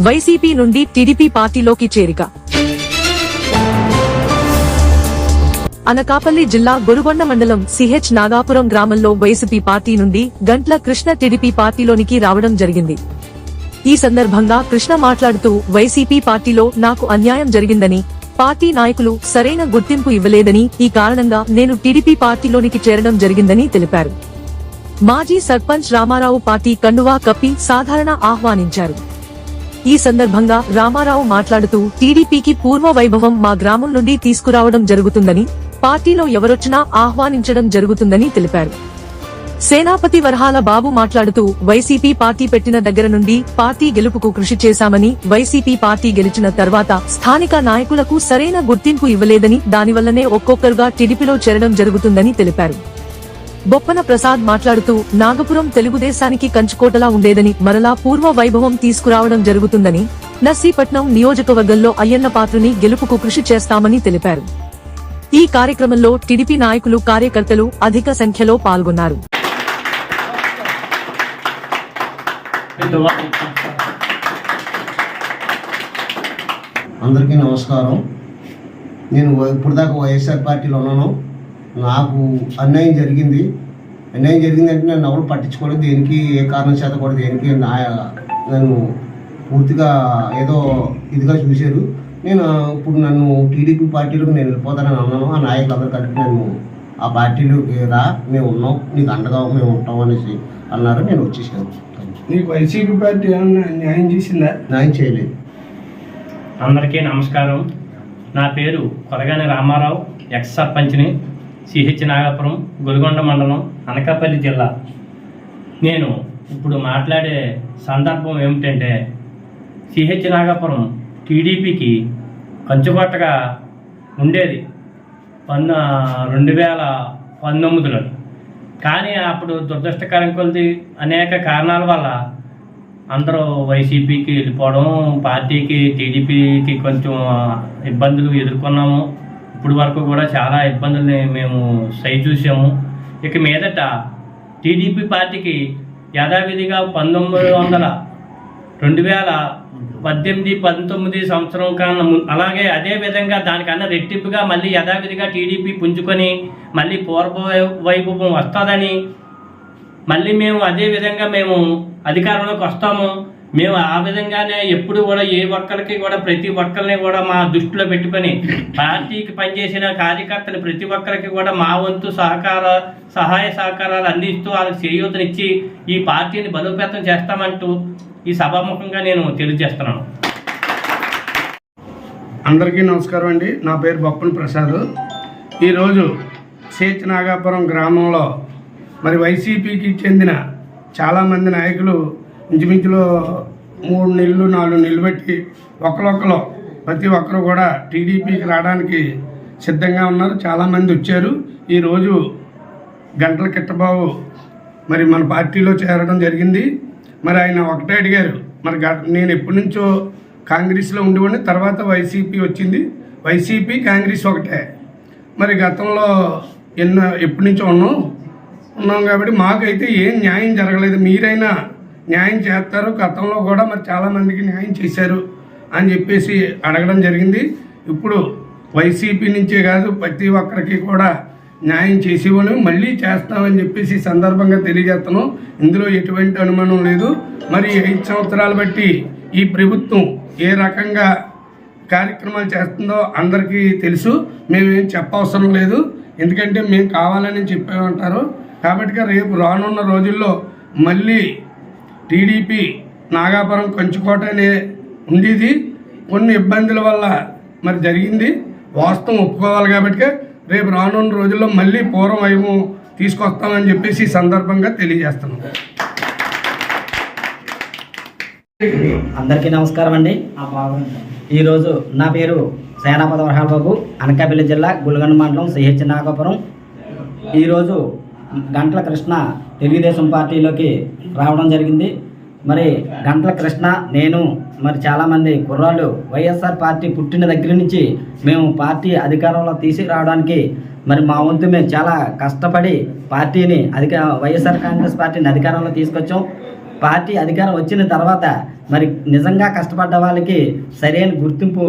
YCP నుండి TDP పార్టీలోకి చేరిక. అనకాపల్లి జిల్లా గొరుగొండ మండలం సిహెచ్ నాగాపురం గ్రామంలో వైసీపీ పార్టీ నుండి గంట్ల కృష్ణ టీడీపీ పార్టీలోనికి రావడం జరిగింది. ఈ సందర్భంగా కృష్ణ మాట్లాడుతూ వైసీపీ పార్టీలో నాకు అన్యాయం జరిగిందని పార్టీ నాయకులు సరైన గుర్తింపు ఇవ్వలేదని ఈ కారణంగా నేను టీడీపీ పార్టీలోనికి చేరడం జరిగిందని తెలిపారు. మాజీ సర్పంచ్ రామారావు పార్టీ కండువా కప్పి సాధారణ ఆహ్వానించారు. ఈ సందర్భంగా రామారావు మాట్లాడుతూ టీడీపీకి పూర్వ వైభవం మా గ్రామం నుండి తీసుకురావడం జరుగుతుందని పార్టీలో ఎవరొచ్చినా ఆహ్వానించడం జరుగుతుందని తెలిపారు. సేనాపతి వరహాల బాబు మాట్లాడుతూ వైసీపీ పార్టీ పెట్టిన దగ్గర నుండి పార్టీ గెలుపుకు కృషి చేశామని వైసీపీ పార్టీ గెలిచిన తర్వాత స్థానిక నాయకులకు సరైన గుర్తింపు ఇవ్వలేదని దానివల్లనే ఒక్కొక్కరుగా టీడీపీలో చేరడం జరుగుతుందని తెలిపారు. బొప్పన ప్రసాద్ మాట్లాడుతూ నాగపురం తెలుగుదేశానికి కంచుకోటలా ఉండేదని మరలా పూర్వ వైభవం తీసుకురావడం జరుగుతుందని నర్సీపట్నం నియోజకవర్గంలో అయ్యన్న పాత్రుని గెలుపుకు కృషి చేస్తామని తెలిపారు. ఈ కార్యక్రమంలో టీడీపీ నాయకులు కార్యకర్తలు అధిక సంఖ్యలో పాల్గొన్నారు. అందరికీ నమస్కారం. నేను ఇప్పుడు దాకా వైఎస్ఆర్ పార్టీలో ఉన్నాను. నాకు అన్యాయం జరిగింది. అన్యాయం జరిగిందంటే నన్ను ఎవరు పట్టించుకోలేదు. దేనికి ఏ కారణం చేత కూడా దేనికి నా నన్ను పూర్తిగా ఏదో ఇదిగా చూశారు. నేను ఇప్పుడు నన్ను టీడీపీ పార్టీలోకి నేను వెళ్ళిపోతానని అన్నాను. ఆ నాయకులందరూ కలిపి నన్ను ఆ పార్టీలోకి రా మేము ఉన్నాం నీకు అండగా మేము ఉంటాం అనేసి అన్నారు. నేను వచ్చేసాను. నీకు వైసీపీ పార్టీ ఏమన్నా న్యాయం చేసిందా? న్యాయం చేయలేదు. అందరికీ నమస్కారం. నా పేరు కొలగాని రామారావు ఎక్స్ సర్పంచ్ని. సిహెచ్ నాగపురం గొలుగొండ మండలం అనకాపల్లి జిల్లా. నేను ఇప్పుడు మాట్లాడే సందర్భం ఏమిటంటే సిహెచ్ నాగపురం టీడీపీకి కంచుకొట్టగా ఉండేది పన్ను రెండు వేల పంతొమ్మిదిలో కానీ అప్పుడు దురదృష్టకరం కొలిది అనేక కారణాల వల్ల అందరూ వైసీపీకి వెళ్ళిపోవడం పార్టీకి టీడీపీకి కొంచెం ఇబ్బందులు ఎదుర్కొన్నాము. ఇప్పుడు వరకు కూడా చాలా ఇబ్బందుల్ని మేము సై చూసాము. ఇక మీదట టీడీపీ పార్టీకి యథావిధిగా పంతొమ్మిది వందల రెండు వేల పద్దెనిమిది పంతొమ్మిది సంవత్సరం కన్నా అలాగే అదే విధంగా దానికన్నా రెట్టింపుగా మళ్ళీ యథావిధిగా టీడీపీ పుంజుకొని మళ్ళీ పూర్వ వై- వైభవం వస్తుందని మళ్ళీ మేము అదే విధంగా మేము అధికారంలోకి వస్తాము. మేము ఆ విధంగానే ఎప్పుడు కూడా ఏ ఒక్కరికి కూడా ప్రతి ఒక్కరిని కూడా మా దృష్టిలో పెట్టుకొని పార్టీకి పనిచేసిన కార్యకర్తలు ప్రతి ఒక్కరికి కూడా మా వంతు సహకార సహాయ సహకారాలు అందిస్తూ వాళ్ళకి చేయూతనిచ్చి ఈ పార్టీని బలోపేతం చేస్తామంటూ ఈ సభాముఖంగా నేను తెలియజేస్తున్నాను. అందరికీ నమస్కారం అండి. నా పేరు బొప్పన ప్రసాద్. ఈరోజు సేచ్ నాగాపురం గ్రామంలో మరి వైసీపీకి చెందిన చాలామంది నాయకులు ఇంచుమించులో మూడు నెలలు నాలుగు నెలలు పెట్టి ఒకరొకరు ప్రతి ఒక్కరు కూడా టీడీపీకి రావడానికి సిద్ధంగా ఉన్నారు. చాలామంది వచ్చారు. ఈరోజు గంటల కిట్టబాబు మరి మన పార్టీలో చేరడం జరిగింది. మరి ఆయన ఒకటే అడిగారు మరి గ- నేను ఎప్పటి నుంచో కాంగ్రెస్లో ఉండేవాడిని తర్వాత వైసీపీ వచ్చింది. వైసీపీ కాంగ్రెస్ ఒకటే. మరి గతంలో ఎన్నో ఎప్పటి నుంచో ఉన్నాం. ఉన్నాం కాబట్టి మాకైతే ఏం న్యాయం జరగలేదు. మీరైనా న్యాయం చేస్తారు. గతంలో కూడా మరి చాలామందికి న్యాయం చేశారు అని చెప్పేసి అడగడం జరిగింది. ఇప్పుడు వైసీపీ నుంచే కాదు ప్రతి ఒక్కరికి కూడా న్యాయం చేసేవాళ్ళు మళ్ళీ చేస్తామని చెప్పేసి సందర్భంగా తెలియజేస్తాను ఇందులో ఎటువంటి అనుమానం లేదు. మరి ఐదు సంవత్సరాలు బట్టి ఈ ప్రభుత్వం ఏ రకంగా కార్యక్రమాలు చేస్తుందో అందరికీ తెలుసు. మేమేం చెప్పవసరం లేదు. ఎందుకంటే మేము కావాలని చెప్పామంటారు. కాబట్టి రేపు రానున్న రోజుల్లో మళ్ళీ టీడీపీ నాగాపురం కంచుకోట అనే ఉండేది. కొన్ని ఇబ్బందుల వల్ల మరి జరిగింది. వాస్తవం ఒప్పుకోవాలి కాబట్టి రేపు రానున్న రోజుల్లో మళ్ళీ పూర్వం వైభవం తీసుకొస్తామని చెప్పేసి ఈ సందర్భంగా తెలియజేస్తున్నాం. అందరికీ నమస్కారం అండి. ఈరోజు నా పేరు సేనాపతి వరహాల బాబు అనకాపల్లి జిల్లా గుల్గండ మండలం సిహెచ్ నాగపురం. ఈరోజు గంటల కృష్ణ తెలుగుదేశం పార్టీలోకి రావడం జరిగింది. మరి గంటల కృష్ణ నేను మరి చాలామంది కుర్రాళ్ళు వైఎస్ఆర్ పార్టీ పుట్టిన దగ్గర నుంచి మేము పార్టీ అధికారంలో తీసుకురావడానికి మరి మా వంతు మేము చాలా కష్టపడి పార్టీని అధిక వైఎస్ఆర్ కాంగ్రెస్ పార్టీని అధికారంలో తీసుకొచ్చాం. పార్టీ అధికారం వచ్చిన తర్వాత మరి నిజంగా కష్టపడ్డ వాళ్ళకి సరైన గుర్తింపు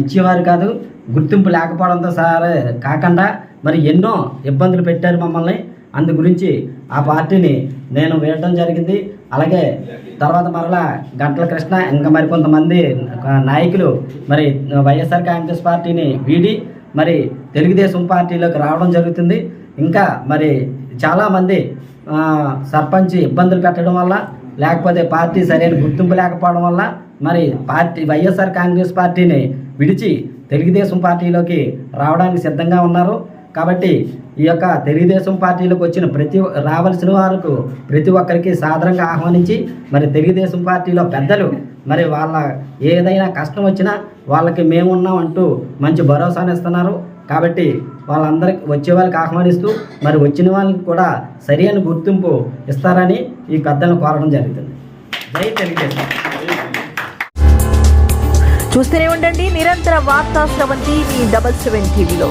ఇచ్చేవారు కాదు. గుర్తింపు లేకపోవడంతో సరే కాకుండా మరి ఎన్నో ఇబ్బందులు పెట్టారు మమ్మల్ని. అందు గురించి ఆ పార్టీని నేను వేయడం జరిగింది. అలాగే తర్వాత మరలా గంటల కృష్ణ ఇంకా మరి కొంతమంది నాయకులు మరి వైఎస్ఆర్ కాంగ్రెస్ పార్టీని వీడి మరి తెలుగుదేశం పార్టీలోకి రావడం జరుగుతుంది. ఇంకా మరి చాలామంది సర్పంచ్ ఇబ్బందులు పెట్టడం వల్ల లేకపోతే పార్టీ సరైన గుర్తింపు లేకపోవడం వల్ల మరి పార్టీ వైఎస్ఆర్ కాంగ్రెస్ పార్టీని విడిచి తెలుగుదేశం పార్టీలోకి రావడానికి సిద్ధంగా ఉన్నారు. కాబట్టి ఈ యొక్క తెలుగుదేశం పార్టీలోకి వచ్చిన ప్రతి రావాల్సిన వారికి ప్రతి ఒక్కరికి సాధారణంగా ఆహ్వానించి మరి తెలుగుదేశం పార్టీలో పెద్దలు మరి వాళ్ళ ఏదైనా కష్టం వచ్చినా వాళ్ళకి మేమున్నాం అంటూ మంచి భరోసాను ఇస్తున్నారు. కాబట్టి వాళ్ళందరికీ వచ్చే వాళ్ళకి ఆహ్వానిస్తూ మరి వచ్చిన వాళ్ళకి కూడా సరైన గుర్తింపు ఇస్తారని ఈ పెద్దలను కోరడం జరుగుతుంది. జై తెలుగుదేశం. చూస్తూనే ఉండండి నిరంతర వార్తా స్రవంతి మీ డబల్ సెవెన్ టీవీలో.